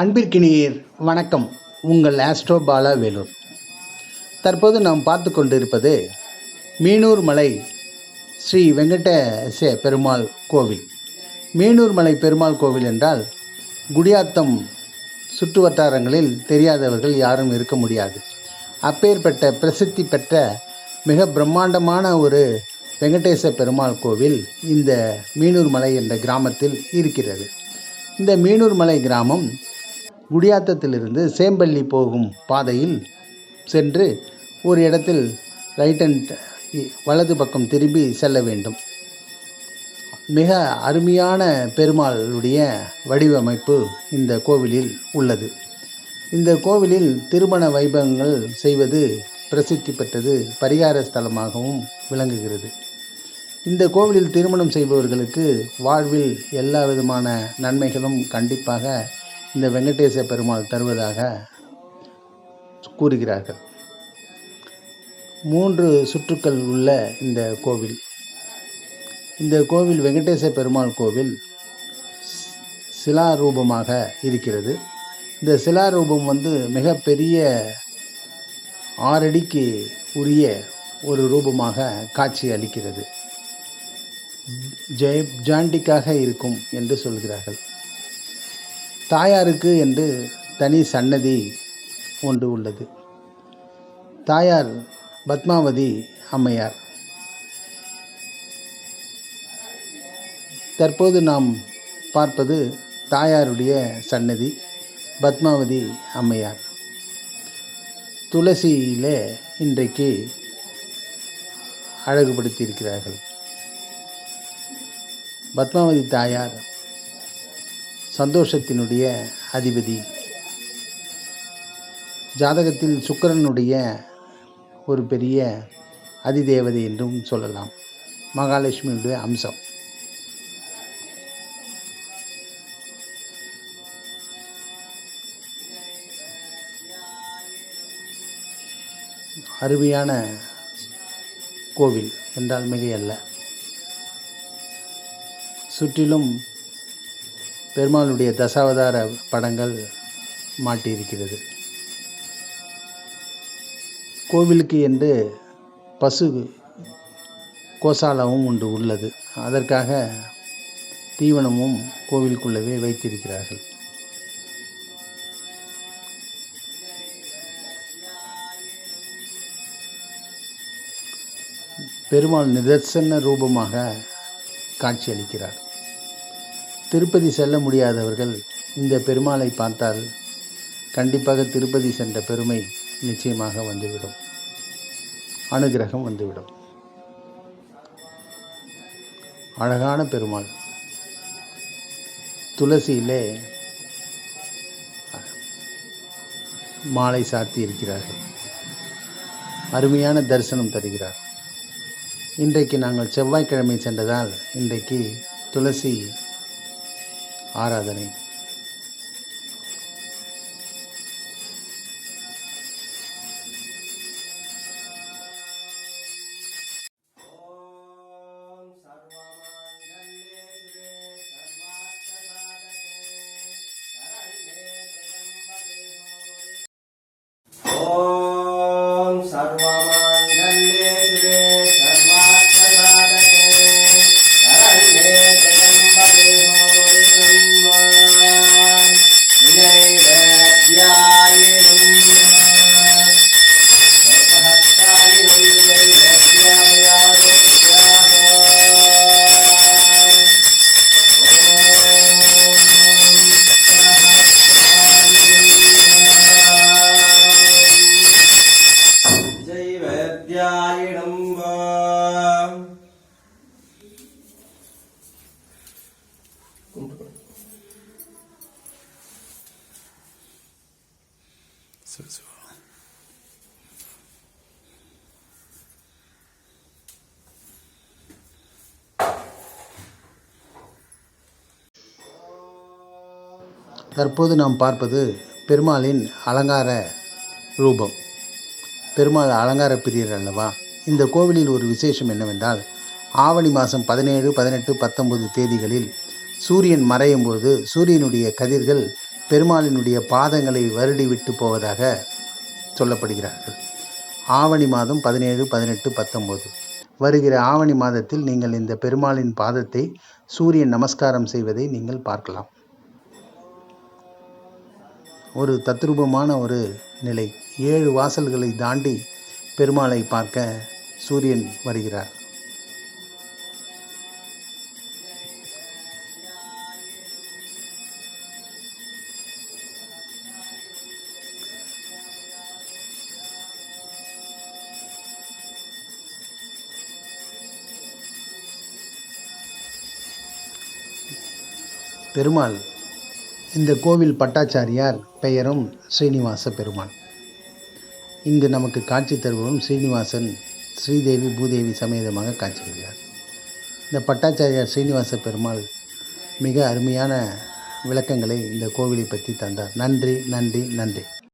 அன்பிற்கினியர் வணக்கம். உங்கள் ஆஸ்ட்ரோ பாலா வேலூர். தற்போது நாம் பார்த்து கொண்டிருப்பது மீனூர் மலை ஸ்ரீ வெங்கடேச பெருமாள் கோவில். மீனூர் மலை பெருமாள் கோவில் என்றால் குடியாத்தம் சுற்று வட்டாரங்களில் தெரியாதவர்கள் யாரும் இருக்க முடியாது. அப்பேற்பட்ட பிரசித்தி பெற்ற மிக பிரம்மாண்டமான ஒரு வெங்கடேச பெருமாள் கோவில் இந்த மீனூர் மலை என்ற கிராமத்தில் இருக்கிறது. இந்த மீனூர் மலை கிராமம் குடியாத்தத்திலிருந்து சேம்பள்ளி போகும் பாதையில் சென்று ஒரு இடத்தில் ரைட் அண்ட் வலது பக்கம் திரும்பி செல்ல வேண்டும். மிக அருமையான பெருமாளுடைய வடிவமைப்பு இந்த கோவிலில் உள்ளது. இந்த கோவிலில் திருமண வைபவங்கள் செய்வது பிரசித்தி பெற்றது பரிகார ஸ்தலமாகவும் விளங்குகிறது. இந்த கோவிலில் திருமணம் செய்பவர்களுக்கு வாழ்வில் எல்லா விதமான நன்மைகளும் கண்டிப்பாக இந்த வெங்கடேச பெருமாள் தருவதாக கூறுகிறார்கள். மூன்று சுற்றுக்கள் உள்ள இந்த கோவில். இந்த கோவில் வெங்கடேச பெருமாள் கோவில் சிலாரூபமாக இருக்கிறது. இந்த சிலாரூபம் வந்து மிகப்பெரிய ஆறடிக்கு உரிய ஒரு ரூபமாக காட்சி அளிக்கிறது. ஜெய ஜாண்டிக்காக இருக்கும் என்று சொல்கிறார்கள். தாயாருக்கு என்று தனி சன்னதி ஒன்று உள்ளது. தாயார் பத்மாவதி அம்மையார். தற்போது நாம் பார்ப்பது தாயாருடைய சன்னதி பத்மாவதி அம்மையார். துளசியிலே இன்றைக்கு அழகுபடுத்தியிருக்கிறார்கள். பத்மாவதி தாயார் சந்தோஷத்தினுடைய அதிபதி. ஜாதகத்தில் சுக்கரனுடைய ஒரு பெரிய அதிதேவதை என்றும் சொல்லலாம். மகாலட்சுமியுடைய அம்சம். அருமையான கோவில் என்றால் மிகையல்ல. சுற்றிலும் பெருமாளுடைய தசாவதார படங்கள் மாட்டியிருக்கிறது. கோவிலுக்கு என்று பசு கோசாலாவும் ஒன்று உள்ளது. அதற்காக தீவனமும் கோவிலுக்குள்ளவே வைத்திருக்கிறார்கள். பெருமாள் நிதர்சன ரூபமாக காட்சியளிக்கிறார். திருப்பதி செல்ல முடியாதவர்கள் இந்த பெருமாளை பார்த்தால் கண்டிப்பாக திருப்பதி சென்ற பெருமை நிச்சயமாக வந்துவிடும். அனுகிரகம் வந்துவிடும். அழகான பெருமாள். துளசியிலே மாலை சாத்தி இருக்கிறார்கள். அருமையான தரிசனம் தருகிறார். இன்றைக்கு நாங்கள் செவ்வாய்க்கிழமை சென்றதால் இன்றைக்கு துளசி ஆராதனை. ஜெய்வேத்யாயிடம் தற்போது நாம் பார்ப்பது பெருமாளின் அலங்கார ரூபம். பெருமாள் அலங்கார பிரியர் அல்லவா? இந்த கோவிலில் ஒரு விசேஷம் என்னவென்றால் ஆவணி மாதம் பதினேழு பதினெட்டு பத்தொன்பது தேதிகளில் சூரியன் மறையும் போது சூரியனுடைய கதிர்கள் பெருமாளினுடைய பாதங்களை வருடி விட்டு போவதாக சொல்லப்படுகிறார்கள். ஆவணி மாதம் பதினேழு பதினெட்டு பத்தொம்போது வருகிற ஆவணி மாதத்தில் நீங்கள் இந்த பெருமாளின் பாதத்தை சூரியன் நமஸ்காரம் செய்வதை நீங்கள் பார்க்கலாம். ஒரு தத்ரூபமான ஒரு நிலை. ஏழு வாசல்களை தாண்டி பெருமாளை பார்க்க சூரியன் வருகிறார். பெருமாள் இந்த கோவில் பட்டாச்சாரியார் பெயரும் ஸ்ரீனிவாச பெருமாள் இங்கு நமக்கு காட்சி தருபவரும் ஸ்ரீனிவாசன் ஸ்ரீதேவி பூதேவி சமேதமாக காட்சி தருகிறார் இந்த பட்டாச்சாரியார் ஸ்ரீனிவாச பெருமாள் மிக அருமையான விளக்கங்களை இந்த கோவிலை பற்றி தந்தார். நன்றி நன்றி நன்றி.